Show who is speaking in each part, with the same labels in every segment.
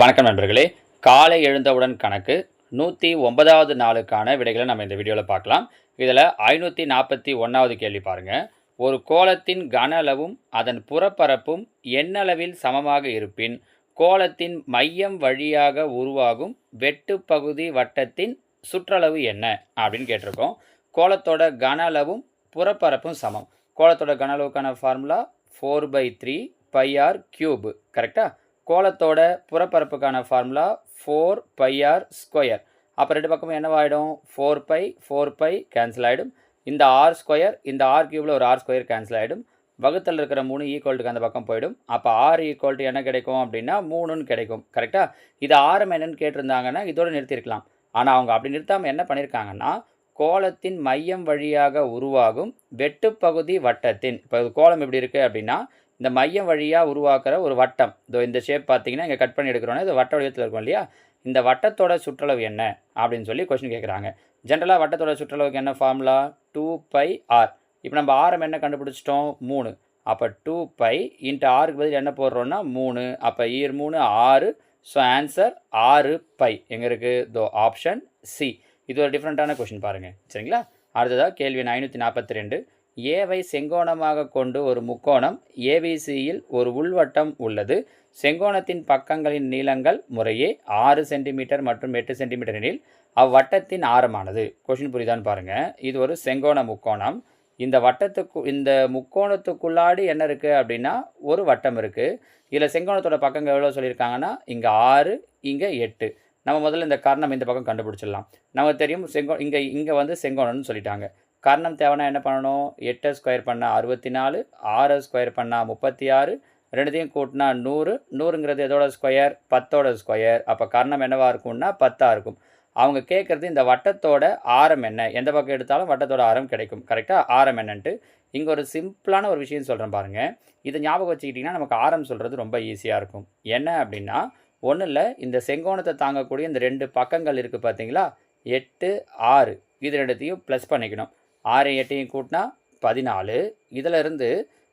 Speaker 1: வணக்கம் நண்பர்களே. காலை எழுந்தவுடன் கணக்கு நூற்றி ஒன்பதாவது நாளுக்கான விடைகளை நம்ம இந்த வீடியோவில் பார்க்கலாம். இதில் ஐநூற்றி நாற்பத்தி ஒன்றாவது கேள்வி பாருங்கள் ஒரு கோலத்தின் கன அளவும் அதன் புறப்பரப்பும் எண்ணளவில் சமமாக இருப்பின் கோலத்தின் மையம் வழியாக உருவாகும் வெட்டு பகுதி வட்டத்தின் சுற்றளவு என்ன? அப்படின்னு கேட்டிருக்கோம். கோலத்தோட கன அளவும் புறப்பரப்பும் சமம். கோலத்தோட கன அளவுக்கான formula four by three pi r cube கரெக்டாக கோலத்தோட புறப்பரப்புக்கான formula four pi r square அப்போ ரெண்டு பக்கமும் என்னவாயிடும் four pi four pi cancel ஆகிடும் இந்த ஆர் ஸ்கொயர் இந்த ஆர் கியூபில் ஒரு ஆர் ஸ்கொயர் கேன்சல் ஆகிடும் வகுத்தில் இருக்கிற மூணு ஈக்குவல்ட்டுக்கு அந்த பக்கம் போயிடும். அப்போ ஆர் ஈக்குவல்ட்டு என்ன கிடைக்கும் அப்படின்னா மூணுன்னு கிடைக்கும். கரெக்டாக இது ஆரம் என்னன்னு கேட்டிருந்தாங்கன்னா இதோடு நிறுத்தியிருக்கலாம். ஆனால் அவங்க அப்படி நிறுத்தாமல் என்ன பண்ணியிருக்காங்கன்னா கோலத்தின் மையம் வழியாக உருவாகும் வெட்டுப்பகுதி வட்டத்தின். இப்போ கோலம் எப்படி இருக்குது அப்படின்னா இந்த மையம் வழியாக உருவாக்குற ஒரு வட்டம். இதோ இந்த ஷேப் பார்த்தீங்கன்னா இங்கே கட் பண்ணி எடுக்கிறோன்னா இது வட்ட வடிவத்தில் இருக்கும் இல்லையா? இந்த வட்டத்தோட சுற்றளவு என்ன? அப்படின்னு சொல்லி கொஸ்டின் கேட்குறாங்க ஜென்ரலாக வட்டத்தோட சுற்றளவுக்கு என்ன ஃபார்முலா டூ பை ஆர் இப்போ நம்ம ஆரம் என்ன கண்டுபிடிச்சிட்டோம்? மூணு. அப்போ டூ பை இன்ட்டு ஆருக்கு பதில் என்ன போடுறோன்னா மூணு. அப்போ ஈர் மூணு ஆறு. ஸோ ஆன்சர் ஆறு பை எங்கே இருக்குது தோ ஆப்ஷன் சி இது ஒரு டிஃப்ரெண்ட்டான கொஷின் பாருங்கள் சரிங்களா? அடுத்ததாக கேள்வி ஐநூற்றி நாற்பத்தி ரெண்டு. ஏவை செங்கோணமாக கொண்டு ஒரு முக்கோணம் ஏபிசியில் ஒரு உள்வட்டம் உள்ளது. செங்கோணத்தின் பக்கங்களின் நீளங்கள் முறையே ஆறு சென்டிமீட்டர் மற்றும் எட்டு சென்டிமீட்டர் எனில் அவ்வட்டத்தின் ஆரமானது. கொஷின் புரிதான்னு பாருங்கள் இது ஒரு செங்கோண முக்கோணம். இந்த வட்டத்துக்கு இந்த முக்கோணத்துக்குள்ளாடி என்ன இருக்குது அப்படின்னா ஒரு வட்டம் இருக்குது இதில் செங்கோணத்தோட பக்கங்கள் எவ்வளோ சொல்லியிருக்காங்கன்னா இங்கே ஆறு இங்கே எட்டு. நம்ம முதல்ல இந்த கர்ணம் இந்த பக்கம் கண்டுபிடிச்சிடலாம். நமக்கு தெரியும் செங்கோ இங்கே இங்கே வந்து செங்கோணம்னு சொல்லிட்டாங்க. கர்ணம் தேவைன்னா என்ன பண்ணணும்? எட்டை ஸ்கொயர் பண்ணால் அறுபத்தி நாலு ஆறை ஸ்கொயர் பண்ணால் முப்பத்தி ஆறு ரெண்டுத்தையும் கூட்டினா நூறு நூறுங்கிறது எதோட ஸ்கொயர் பத்தோட ஸ்கொயர் அப்போ கர்ணம் என்னவாக இருக்கும்னா பத்தாக இருக்கும். அவங்க கேட்குறது இந்த வட்டத்தோட ஆரம் என்ன? எந்த பக்கம் எடுத்தாலும் வட்டத்தோட ஆரம் கிடைக்கும். கரெக்டாக ஆரம் என்னன்ட்டு. இங்கே ஒரு சிம்பிளான ஒரு விஷயம் சொல்கிறேன் பாருங்கள் இதை ஞாபகம் வச்சுக்கிட்டிங்கன்னா நமக்கு ஆரம் சொல்கிறது ரொம்ப ஈஸியாக இருக்கும். என்ன அப்படின்னா ஒன்றும் இல்லை இந்த செங்கோணத்தை தாங்கக்கூடிய இந்த ரெண்டு பக்கங்கள் இருக்குது பார்த்தீங்களா எட்டு ஆறு. இது ரெண்டுத்தையும் ப்ளஸ் பண்ணிக்கணும். ஆறு எட்டையும் கூட்டினா பதினாலு. இதிலிருந்து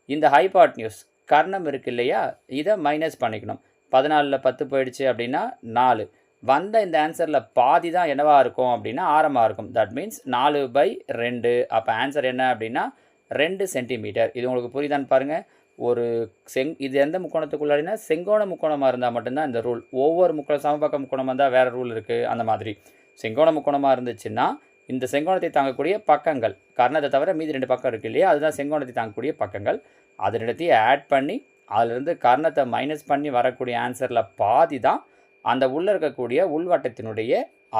Speaker 1: இந்த ஹைபாட் நியூஸ் கர்ணம் இருக்கு இல்லையா? இதை மைனஸ் பண்ணிக்கணும். பதினாலில் பத்து போயிடுச்சு அப்படின்னா நாலு. வந்த இந்த ஆன்சரில் பாதி தான் என்னவாக இருக்கும் அப்படின்னா ஆரமாக இருக்கும். தட் மீன்ஸ் நாலு பை ரெண்டு. அப்போ ஆன்சர் என்ன அப்படின்னா ரெண்டு சென்டிமீட்டர் இது உங்களுக்கு புரியுதான்னு பாருங்கள் ஒரு செங் இது எந்த முக்கோணத்துக்குள்ளாடினா செங்கோண முக்கோணமாக இருந்தால் மட்டும்தான் இந்த ரூல் ஒவ்வொரு முக்கோணம் சமபக்க முக்கோணமாக இருந்தால் வேறு ரூல் இருக்குது அந்த மாதிரி. செங்கோண முக்கோணமாக இருந்துச்சுன்னா இந்த செங்கோணத்தை தாங்கக்கூடிய பக்கங்கள். கர்ணத்தை தவிர மீதி ரெண்டு பக்கம் இருக்குது இல்லையா? அதுதான் செங்கோணத்தை தாங்கக்கூடிய பக்கங்கள். அது ரெண்டத்தையும் ஆட் பண்ணி அதிலிருந்து கர்ணத்தை மைனஸ் பண்ணி வரக்கூடிய ஆன்சரில் பாதி தான் அந்த உள்ளே இருக்கக்கூடிய உள்வட்டத்தினுடைய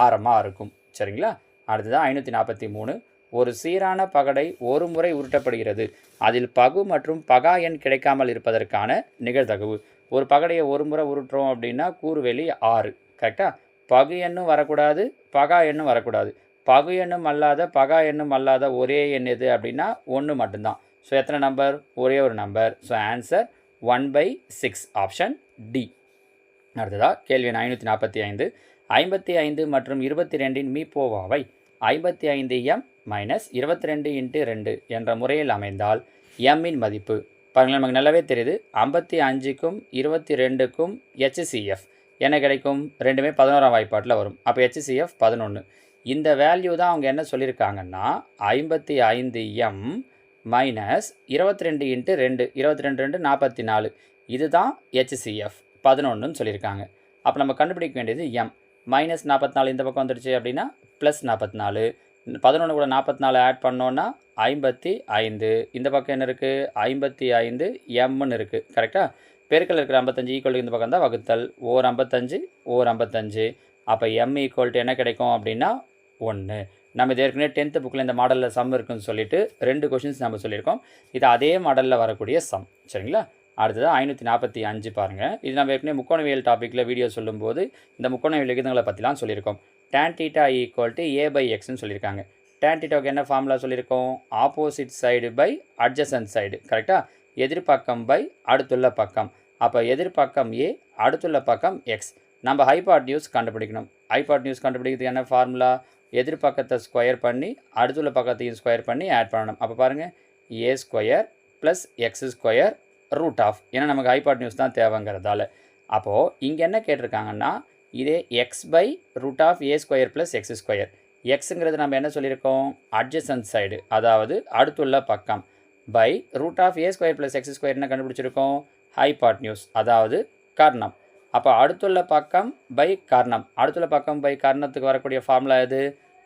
Speaker 1: ஆரமாக இருக்கும். சரிங்களா? அடுத்ததான் ஐநூற்றி நாற்பத்தி மூணு. ஒரு சீரான பகடை ஒரு முறை உருட்டப்படுகிறது. அதில் பகு மற்றும் பகா எண் கிடைக்காமல் இருப்பதற்கான நிகழ்தகவு. ஒரு பகடையை ஒரு முறை உருட்டுறோம் அப்படின்னா கூறுவெளி ஆறு. கரெக்டாக பகு எண்ணும் வரக்கூடாது பகா எண்ணும் வரக்கூடாது. பகு எண்ணும் அல்லாத பகா எண்ணும் அல்லாத ஒரே எண் எது அப்படின்னா ஒன்று மட்டும்தான். ஸோ எத்தனை நம்பர் ஒரே ஒரு number so answer one by six option D அடுத்ததாக கேள்வி ஐநூற்றி நாற்பத்தி ஐந்து. ஐம்பத்தி ஐந்து மற்றும் இருபத்தி ரெண்டின் மீப்போவாவை ஐம்பத்தி ஐந்து எம் மைனஸ் இருபத்தி ரெண்டு இன்ட்டு ரெண்டு என்ற முறையில் அமைந்தால் எம்மின் மதிப்பு பாருங்கள் நமக்கு நல்லாவே தெரியுது. ஐம்பத்தி அஞ்சுக்கும் இருபத்தி ரெண்டுக்கும் ஹெச்சிசிஎஃப் என்ன கிடைக்கும்? ரெண்டுமே பதினோராம் வாய்ப்பாட்டில் வரும். அப்போ ஹெச்சிசிஎஃப் பதினொன்று இந்த வேல்யூ தான் அவங்க என்ன சொல்லியிருக்காங்கன்னா ஐம்பத்தி ஐந்து எம் மைனஸ் இருபத்தி ரெண்டு இன்ட்டு ரெண்டு இருபத்தி ரெண்டு ரெண்டு நாற்பத்தி நாலு. இதுதான் ஹெச்சிஎஃப் பதினொன்றுன்னு சொல்லியிருக்காங்க. அப்போ நம்ம கண்டுபிடிக்க வேண்டியது எம் மைனஸ் நாற்பத்தி நாலு இந்த பக்கம் வந்துடுச்சு அப்படின்னா ப்ளஸ் நாற்பத்தி நாலு. பதினொன்று கூட நாற்பத்தி நாலு ஆட் பண்ணோன்னா ஐம்பத்தி ஐந்து. இந்த பக்கம் என்ன இருக்குது ஐம்பத்தி ஐந்து எம்னு இருக்குது கரெக்டாக பெருக்கல் இருக்கிற ஐம்பத்தஞ்சு ஈக்குவல் இந்த பக்கம் தான் வகுத்தல். ஓர் ஐம்பத்தஞ்சு ஓர் ஐம்பத்தஞ்சு. அப்போ எம் ஈக்குவல் டு என்ன கிடைக்கும் அப்படின்னா ஒன்று நம்ம இது ஏற்கனவே டென்த்து புக்கில் இந்த மாடலில் சம் இருக்குன்னு சொல்லிட்டு ரெண்டு கொஷின்ஸ் நம்ம சொல்லியிருக்கோம். இது அதே மாடலில் வரக்கூடிய சம் சரிங்களா? அடுத்தது ஐநூற்றி நாற்பத்தி அஞ்சு பாருங்கள் இது நம்ம ஏற்கனவே முக்கோணவியல் டாப்பிக்கில் வீடியோ சொல்லும்போது இந்த முக்கோணவியல் விகிதங்களை பற்றிலாம் சொல்லியிருக்கோம். Tan theta equal to a by எக்ஸ்னு சொல்லியிருக்காங்க. tan thetaவுக்கு என்ன ஃபார்முலா சொல்லியிருக்கோம்? Opposite side by adjacent side கரெக்டாக எதிர்பக்கம் பை அடுத்துள்ள பக்கம். அப்போ எதிர்பக்கம் ஏ அடுத்துள்ள பக்கம் எக்ஸ் நம்ம ஹைபாட் நியூஸ் கண்டுபிடிக்கணும். ஹைபாட் நியூஸ் கண்டுபிடிக்கிறதுக்கு என்ன ஃபார்முலா எதிர்பக்கத்தை ஸ்கொயர் பண்ணி அடுத்துள்ள பக்கத்தையும் ஸ்கொயர் பண்ணி ஆட் பண்ணணும். அப்போ பாருங்கள் a square plus x square root of ஏன்னா நமக்கு ஹைபாட் நியூஸ் தான் தேவைங்கிறதால. அப்போது இங்கே என்ன கேட்டிருக்காங்கன்னா இதே x by root of a square plus x square எக்ஸுங்கிறது நம்ம என்ன சொல்லியிருக்கோம்? அட்ஜசன்ட் சைடு அதாவது அடுத்துள்ள பக்கம். By root of a square plus x square என்ன கண்டுபிடிச்சிருக்கோம்? ஹைபாட் நியூஸ் அதாவது கர்ணம். அப்போ அடுத்துள்ள பக்கம் பை கர்ணம். அடுத்துள்ள பக்கம் பை கர்ணத்துக்கு வரக்கூடிய ஃபார்முலா எது?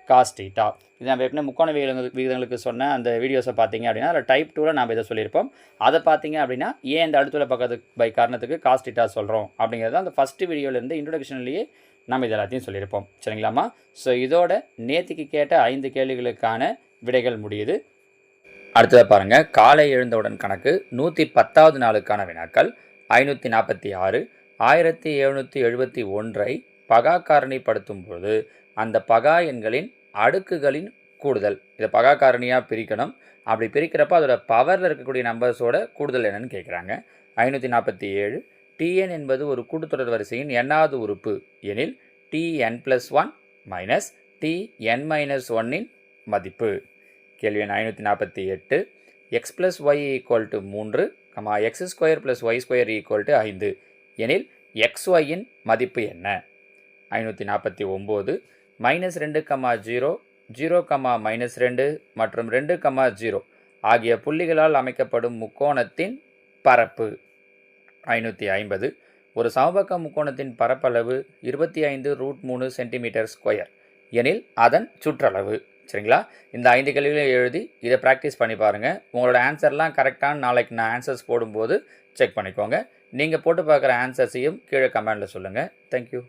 Speaker 1: காஸ்டீட்டா இது நம்ம ஏற்கனவே முக்கோண விகிதங்களுக்கு விகிதங்களுக்கு சொன்ன அந்த வீடியோஸை பார்த்தீங்க அப்படின்னா அதில் டைப் டூவில் நாம் இதை சொல்லியிருப்போம். அதை பார்த்தீங்க அப்படின்னா ஏன் இந்த அடுத்துள்ள பக்கத்துக்கு பை காரணத்துக்கு காஸ்டீட்டா சொல்கிறோம் அப்படிங்கிறது அந்த ஃபஸ்ட்டு வீடியோலேருந்து இன்ட்ரொடக்ஷன்லேயே நம்ம இது எல்லாத்தையும் சொல்லியிருப்போம். சரிங்களாம்மா? ஸோ இதோட நேத்திக்கு கேட்ட ஐந்து கேள்விகளுக்கான விடைகள் முடியுது. அடுத்ததாக பாருங்கள் காலை எழுந்தவுடன் கணக்கு நூற்றி பத்தாவது நாளுக்கான வினாக்கள் ஐநூற்றி நாற்பத்தி ஆறு ஆயிரத்தி எழுநூற்றி எழுபத்தி ஒன்றை பகா காரணிப்படுத்தும் பொழுது அந்த பகா எண்களின் அடுக்குகளின் கூடுதல். இதை பகா காரணியாக பிரிக்கணும். அப்படி பிரிக்கிறப்ப அதோட பவரில் இருக்கக்கூடிய நம்பர்ஸோட கூடுதல் என்னன்னு கேட்குறாங்க ஐநூற்றி நாற்பத்தி ஏழு. டிஎன் என்பது ஒரு கூட்டுத்தொடர் வரிசையின் எண்ணாவது உறுப்பு எனில் T N plus one minus T N minus ஒன்னின் மதிப்பு. கேள்வி எண் ஐநூற்றி நாற்பத்தி எட்டு. X plus y equal to மூன்று comma x square plus y square equal to ஐந்து. எனில் எக்ஸ்ஒயின் மதிப்பு என்ன? ஐநூற்றி நாற்பத்தி ஒம்பது மைனஸ் ரெண்டு comma zero zero comma minus ரெண்டு மற்றும் ரெண்டு கமா ஜீரோ ஆகிய புள்ளிகளால் அமைக்கப்படும் முக்கோணத்தின் பரப்பு. ஐநூற்றி ஐம்பது ஒரு சமபக்க முக்கோணத்தின் பரப்பளவு இருபத்தி ஐந்து ரூட் மூணு சென்டிமீட்டர் ஸ்கொயர் எனில் அதன் சுற்றளவு. சரிங்களா? இந்த ஐந்து கேள்விகளையும் எழுதி இதை ப்ராக்டிஸ் பண்ணி பாருங்கள் உங்களோட ஆன்சர்லாம் கரெக்டான நாளைக்கு நான் ஆன்சர்ஸ் போடும்போது செக் பண்ணிக்கோங்க. நீங்கள் போட்டு பார்க்குற ஆன்சர்ஸையும் கீழே கமெண்டில் சொல்லுங்கள் தேங்க்யூ